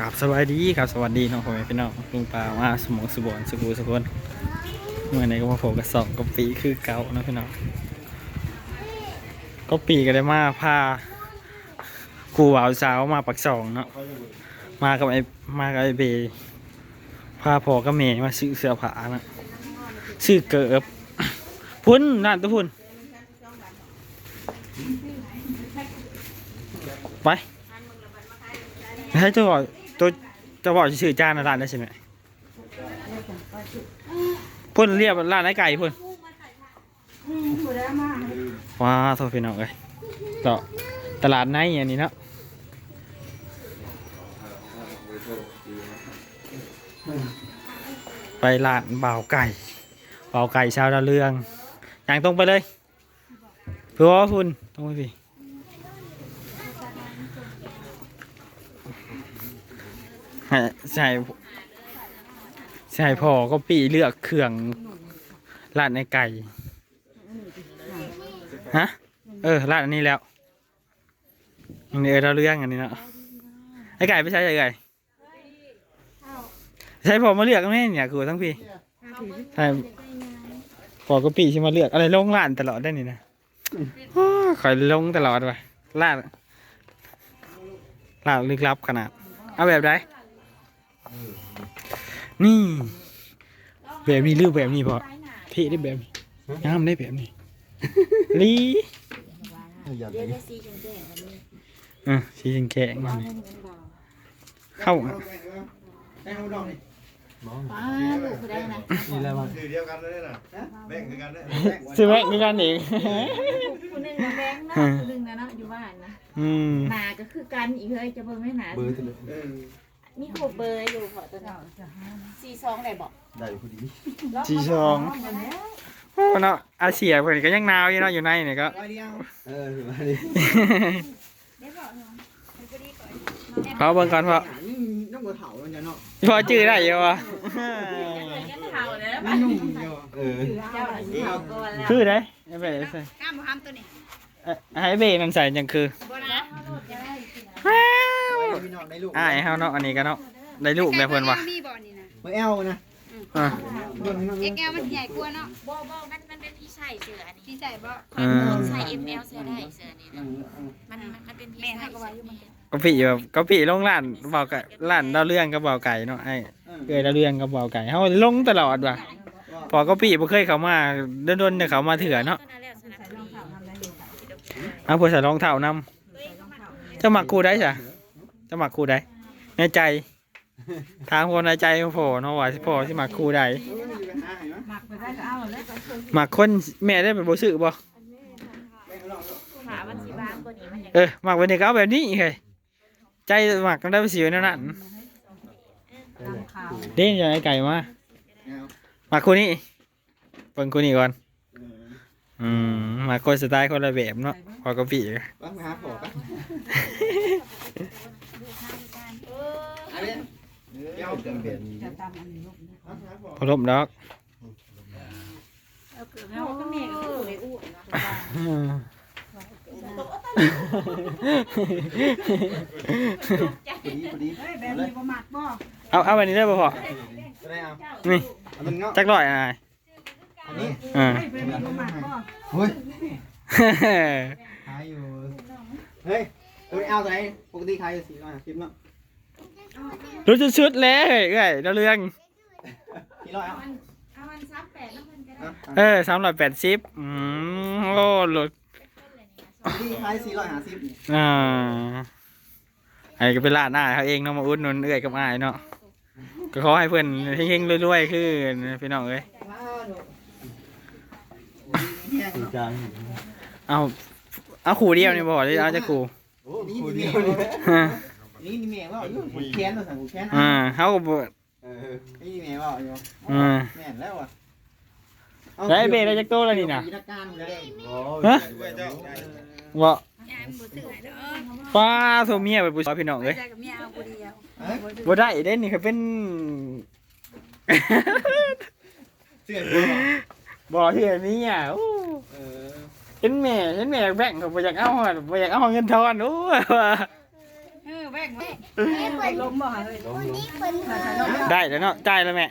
กับสวัสดีครับสวัสดีน้องพ่อแม่พี่น้องลุงปลาว่าสมองสุบอนสุกูสุกนเมื่อไหนก็มาโผล่กับสองกบปีคือเก่านะพี่น้องก็ปีก็ได้มาพากูบ่าวสาวมาปักสองเนาะมากับไอ้มากับไอ้เบพาพ่อกับแม่มาซื้อเสื้อผ้านะซื้อเกิบพุ่นนั่นตัวพุ่นไปให้เจ้าบอก ตัวเจะบอกชื่อจานร้านได้ใช่ไหมพ่นเรียบร้านไอ้ไก่พ่นว้าโทษพี่น้องเลยต่อตลาดไหนอย่างนี้เนาะไปร้านบ่าวไก่บ่าวไก่ชาวดาวเรืองอย่างตรงไปเลยเพื่อว่าคุณตรงไปพี่ ใช่ใช่ใช่พอก็ปีเลือกเครื่องรานในไก่ ฮะ เออรานอันนี้แล้วอันนี้เออเราเรื่องอันนี้เนาะไอไก่ไม่ใช่ไอไก่ใช่พอมาเลือกไม่เนี่ยคือทั้งพี่ใช่พอก็ปีที่มาเลือกอะไรลงร้านตลอดได้นี่นะคอยลงตลอดว่ะร้านร้านลึกลับขนาด เอาแบบไหน นี่ แบบนี้หรือแบบนี้พอเท่ได้แบบนี้งามได้แบบนี้ลีเดี๋ยวจะซีจังแจ้งอันนี้เออสีแข็งๆนั่นนี่เข้าอะป้าลูกเขาได้นะนี่แหละว่าคือเดียวกันเลยนะแบ่งคือกันเลยซื้อแม็กนี่กันเองคนหนึ่งนะแบงค์นะคนหนึ่งนะเนาะอยู่บ้านนะอืมหนาก็คือกันอีกเลยจะเบิ่งไม่หนาเบอร์ที่ มีโคเบอร์อยู่พอตัวนี้สี่สองได้บอกได้พอดีสีชองโอ้เนาะอาเซียเพิ่นก็ยังหนาวอยู่เนาะอยู่ในนี่ก็เออถือว่าดีพอเบิ่งก่อนพอน้องบัวเถามันจะเนาะพอจื้อได้อยู่วะเท่าเลยมันนุ่มเดียวเออเจ้าเท่าก่อนแล้วคือได้ไอ้เบใส่กล้ามบุคำตัวนี้เอ้ยไอ้เบนั่นใส่จังคือบ่นะว้าว พี่น้องได้ลูกอ้ายเฮาเนาะอันนี้ก็เนาะได้ลูกแล้วเพิ่นว่ะมีบ่อนี่นะมาแอลนะอ่า เบิ่งน้องเอ็กแอลมันใหญ่กว่าเนาะบ่บ่มันมันเป็นพี่ชายเสืออันนี้พี่ใส่บ่อืมใส่ ML เสือได้เสือนี่นะมันมันมันเป็นพี่ชายเสือก็ปีแบบก็ปีลงร้านเบาไก่ร้านดาวเรื่องกับเบาไก่เนาะไอ้เอ้ยดาวเรื่องกับเบาไก่เฮาลงตลอดว่ะพอก็ปีบ่เคยเข้ามาโดนๆแต่เขามาเถื่อเนาะเอาผู้ใส่รองเท้านำจะหมักคู่ได้จ้ะ จะหมักคู่ได้ในใจทางคนในใจของพ่อเนาะว่าสิพ่อสิหมักคู่ได้หมักคนแม่ได้เป็นบ่ซื้อบ่ขามันสีบางกว่านี้มันเออหมักไว้ในก็เอาแบบนี้เฮ้ยใจหมักกันได้ไปสิไว้แนวนั้นเด้งอย่างไอ้ไก่มามาคู่นี้เปิงคู่นี้ก่อนอืมมาคนสไตล์คนละแบบเนาะพอกระปีบ้างหาขอปะอันนี้เดี๋ยว จังเปลี่ยน พอลมดอกเอาก็แม่ก็คือเลยอู้อืมพอดีพอดีเอาเอาอันนี้ได้ป่ะพ่อะนี่จักร้อยอะไรอ่าเฮ้ยขายอยู่เฮ้ยเอาไหนปกติขายอยู่สี่ร้อยห้าสิบเนาะ รู้จุดชุดๆแล้วเฮ้ยเอ้ยเราเรื่องสี่ร้อยเอาเอามันซับแปดแล้วมันก็ได้เอาเออสามร้อยแปดสิบอืมโอ้หลุดปกติขายสี่ร้อยห้าสิบนี่อ่าไอ้ก็เป็นร้านอ้ายเขาเองเนาะมาอุดหนุนเอ้อยกับอ้ายเนาะก็ขอให้เพื่อนเฮงๆรวยๆคือพี่น้องเอ้ยว้าวเนอะโอ้ยแห้งสีเนาะจางเอาเอาขู่เดียวนี่บ่หรือเอาจะขู่ โอ้นี่โหนี่เดีเมียยว นี่นี่นี่เมียว่าอยู่แค้นตัวสั่งกูแค้นอ่าเขาก็บ่เออนี่เมียว่าอยู่อ่าแม่นแล้วอะแล้วไอ้เบย์ได้จักโตแล้วนี่น่ะนักการเลยโอ้ฮะด้วยเจ้าบ่ยายมันบ่ซื้อให้เด้อป้าโทเมียไปปุชพี่น้องเอ้ยยายกับเมียเอาผู้เดียวบ่ได้เด้นี่คือเป็นเสื้อกูบ่ที่อันนี้อะโอ้เออเห็นแม่เห็นแม่แบ่งเขาบ่อยากเอาอะบ่อยากเอาเงินทอนโอ้ ไว้ล้มบ่เฮ้ยล้มล้มได้แล้วเนาะจ่ายแล้วแม่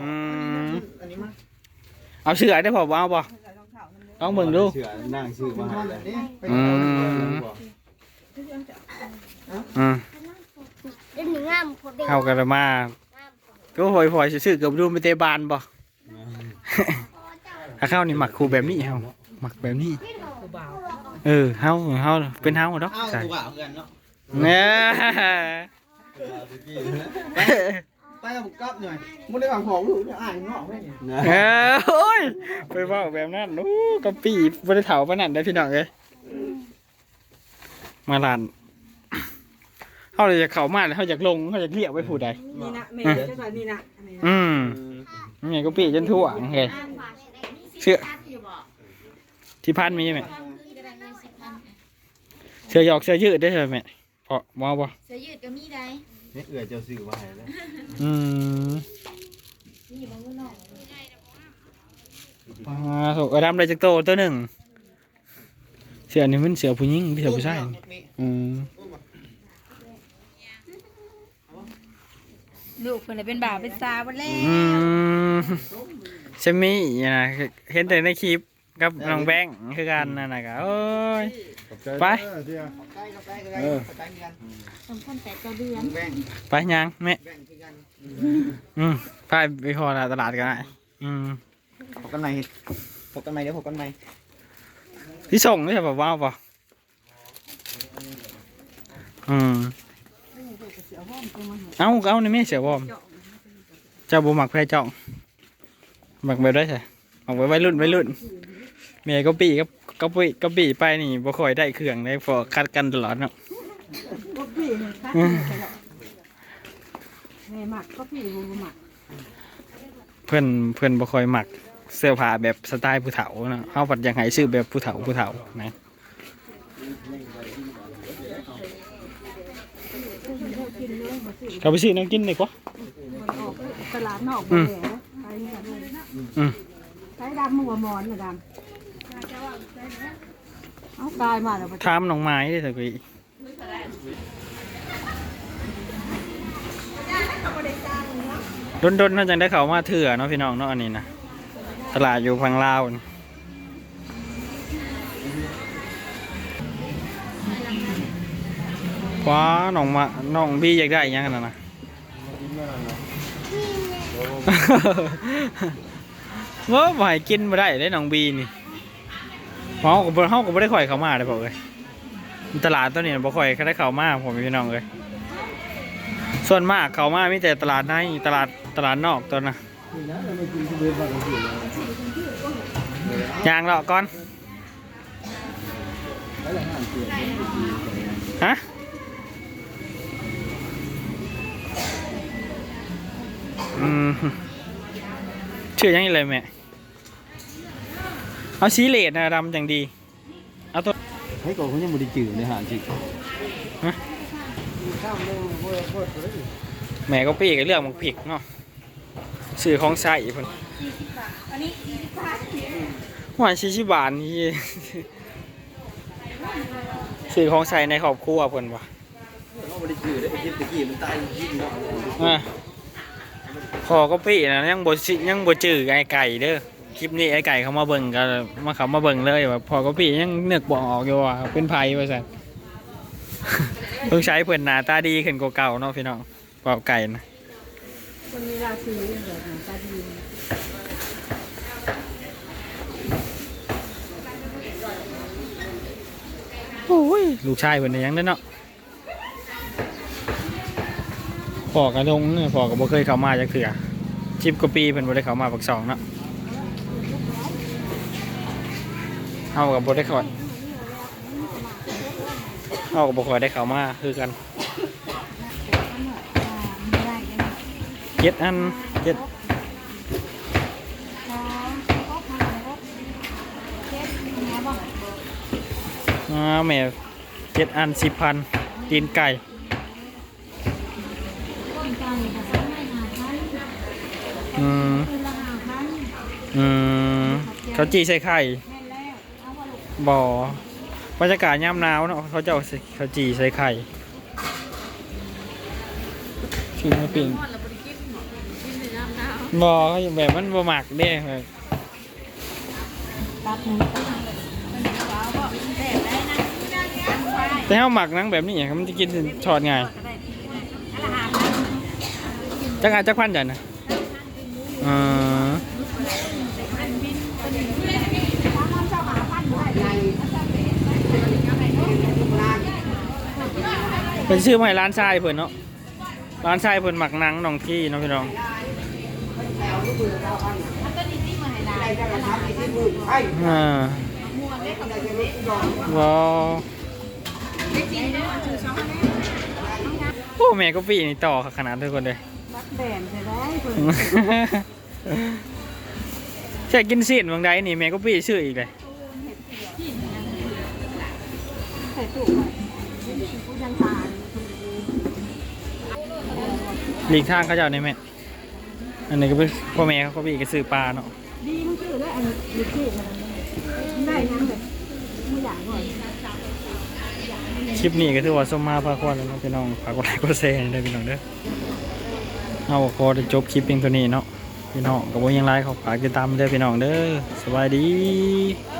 อืมอันนี้มาเอาเสื้อได้พอบ่เอาบ่ลองเบิ่งดูเชื่อนั่งชื่อขึ้มานทอนเลแบยบนี้ไปอืมอืมเล่นหนึ่งงามผมเป็นเฮากันมาก็หอยพอยซื่อๆเกับดูไปเตะบานบ่ถ้าเข้านี่หมักครูแบบนี้เฮาหมักแบบนี้ เออเฮาเฮาเป็นเฮาเนาะเอ้าใช่ตัวบ่าว เพื่อนเนาะเนี่ยไปกับบุกกับหน่อยมึงได้ฟังของลูกเนี่ยอ่านงอกไว้เนี่ยนะเออโอ้ยไปเว่าแบบนั้นโอ้กะปีบ่ได้เฒ่าปานนั้นได้อพี่น้องเอ้ยมาลานเฮาเลยจะเข้ามาแล้วเฮาอยากลงเฮาอยากเรียกไปผู้ใดนี่นะแม่เจ้าสายนี่นะอันนี้นะอืมนี่ก็ปีจนทั่วเฮ้ยเสื้อที่พันมีไหมเสื้อหยอกเสื้อยืดได้ใช่ไหม พอมองบ่เสื้อยืดก็มีได้นี่เอือเจ้าสื่อมาให้แล้วอืมอ่าถูกเอาดำเลยจากโตตัวหนึ่งเสือนี่มันเสือผู้หญิงที่เสือผู้ชายนี่อืมลูกเพิ่นเลยเป็นบ่าวเป็นสาวบ่แล้วอืมใช่มีนะเห็นแต่ในคลิป กับน้องแบงค์คือกันนั่นน่ะก็โอ้ยไปใกล้กับใกล้กับใกล้กับใกล้กันสมคนแต่เจ้าเดือนแบ่งไปยังแม่แบ่งคือกันอืมไปไปพอละตลาดกันได้อืมพบกันใหม่พบกันใหม่เดี๋ยวพบกันใหม่ที่ส่งนี่ใช่ป่าวว้าวป่ะอืมเอาเอาในแม่เสียวอมเจ้าบุหมักแพร่จ่องหมักแบบได้ใช่หมักไว้ไว้รุ่นไว้รุ่น เมียก็ปีก็ก็ปีก็ปีไปนี่บ่ค่อยได้เครื่องได้พอคัดกันตลอดเนาะก็พี่เนี่ยคักนี่ตลอดแม่หมักก็พี่บ่หมักเพื่อนเพื่อนบ่ค่อยหมักเสื้อผ้าแบบสไตล์ผู้เฒ่าเนาะเฮาปัดยังให้ซื้อแบบผู้เฒ่าผู้เฒ่านะก็ไปซื้อน้ำกินดีกว่ามันออกตลาดนอกบ่แหล้วไปเนี่ยด้วยอืมใช้ดำมัวหมอนน่ะดำ เอากายมาแล้วบ่ถามน้องไม้ได้สักทีดนดนๆน่าจะได้เข้ามาเถื่อเนาะพี่น้องเนาะอันนี้นะตลาดอยู่พังลาวนี่ว้าน้องมาน้องบี้อยากได้อิหยังกันนะนะว่าบ่ให้กินมาได้ได้น้องบีนี่ เฮาก็บ่เฮาก็บ่ได้ข่อยเขามาได้พอเอ้ยตลาดตัวนี้บ่ค่อยได้เขามาผมพี่น้องเอ้ยส่วนมากเขามามีแต่ตลาดในตลาดตลาดนอกตัวน่ะยางเลาะก่อนฮะอืมชื่อยังไงเลยแม่ เอาสีเลดนะดำอย่างดี เอาตัวให้ก่อนเขายังไม่ได้จืดในหานสิแม่ก็ปีกเรื่องมักผิกเนาะสื่อของใส่เพิ่นว่าชิชิบานนี่สื่อของใส่ในครอบครัวเพิ่นวะเขาไม่ได้จืดได้ยิบตะกี้มันตายยิบเนาะอะพอก็ปีนะยังบ่สิยังบ่จื้อไอ้ไก่เด้อ คลิปนี้ไอ้ไก่เขามาเบิ่งกันมาเขามาเบิ่งเลยว่าพอก็ปียังเนึกบ่ออกอยู่ว่าเป็นไผว่าซั่นเพิ่งใช้เพิ่อนหน้าตาดีขึ้นกว่าเก่าเนาะพี่น้องเป่าไก่นะคนมีราศีแบบหนาตาดีโอ้ยลูกชายเพิ่นนี่ยังได้เนาะพอก็ลงเนี่ยพอก็บ่เคยเข้ามาจักเทื่อ10กว่าปีเพิ่นบ่ได้เข้ามาปักสองเนาะ เฮาก็บ่ได้เข้าเฮาก็บ่ค่อยได้เข้ามาคือกันเจ็ดอันเจ็ดอ่าแม่เจ็ดอันสิบพันตีนไก่อืมอืมเขาจีใส่ไข่ บ่บรรยากาศยามหนาวเนาะเขาจะเอาใส่เขาจีใส่ไข่ชิ้นมาปิ้งบอแบบมันบ่หมักเด้แบบตัดหมูแต่เฮาหมักหนังแบบนี้อะมันจะกินชอดง่ายจักอาจจักพันจันนะอ่า เป็นชื่อใหม่ร้านชายเพิ่นเนาะร้านชายเพิ่นหมักหนังหนองที่เนาะพี่น้องอ่าว้าวโอ้แม่ก็ปีนี่ต่อขนาดทุกคนเลยรักแบนจะได้เพิ่นใช่กินซีนบางใดนี่แม่ก็ปีชื่ออีกเลย ส่ตู้ไว้ผู้ยังตายหลีกทางเขาเจ้าในแม่ อันนี้ก็เป็นพ่อแม่เขาก็ปีก็ซื้อปลาเนาะ ดีมันคือได้อันนี้คือมันได้ยังแบบไม่อยากก่อนคลิปนี้ก็ถือว่าสมมาพาควรแล้วเนาะพี่น้องฝากกดไลค์กดแชร์ให้ด้วยพี่น้องเด้อเอาขอจะจบคลิปเพียงเท่านี้เนาะพี่น้องก็บ่ยังไลค์เขาฝากติดตามเด้อพี่น้องเด้อสบายดีส